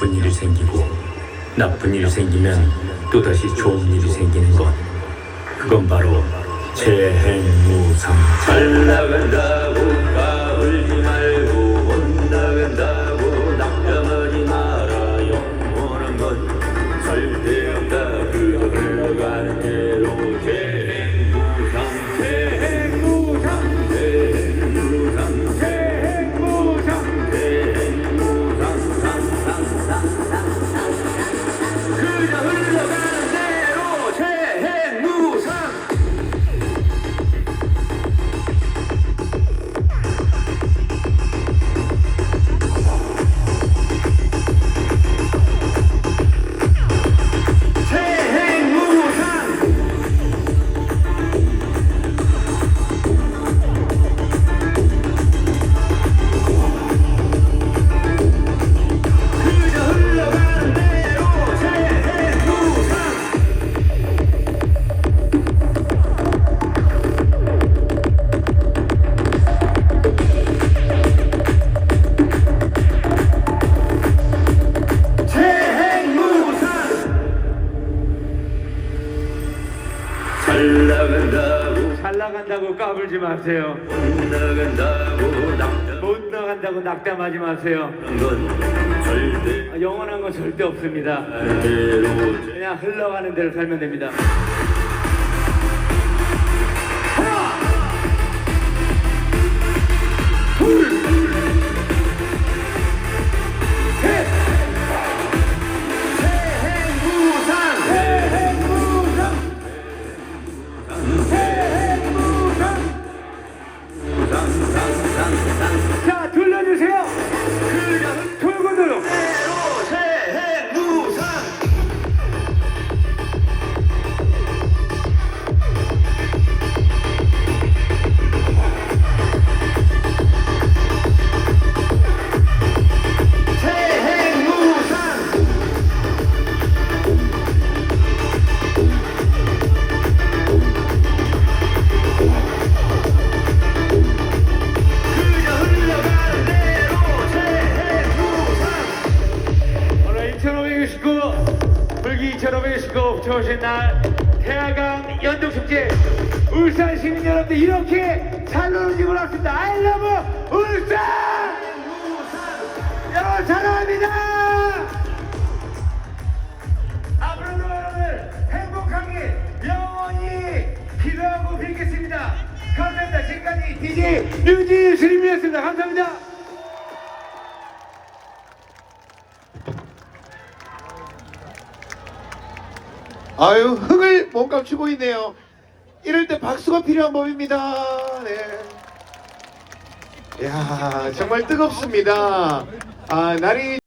나쁜 일이 생기고 나쁜 일이 생기면 또다시 좋은 일이 생기는 것. 그건 바로 재행무상. 잘 나간다고 잘 나간다고 까불지 마세요. 못 나간다고 낙담 낙담하지 마세요. 아, 영원한 건 절대 없습니다. 그냥 흘러가는 대로 살면 됩니다. 2569 불기 2569 좋으신 날 태화강 연동축제 울산 시민 여러분들 이렇게 잘 노는 걸 왔습니다. I love 울산! 여러분 사랑합니다! 앞으로도 여러분 행복하게 영원히 기도하고 빌겠습니다. 감사합니다. 지금까지 DJ 유지 스님이었습니다. 감사합니다. 아유 흥을 몸값추고 있네요. 이럴 때 박수가 필요한 법입니다. 네. 야 정말 뜨겁습니다. 아 날이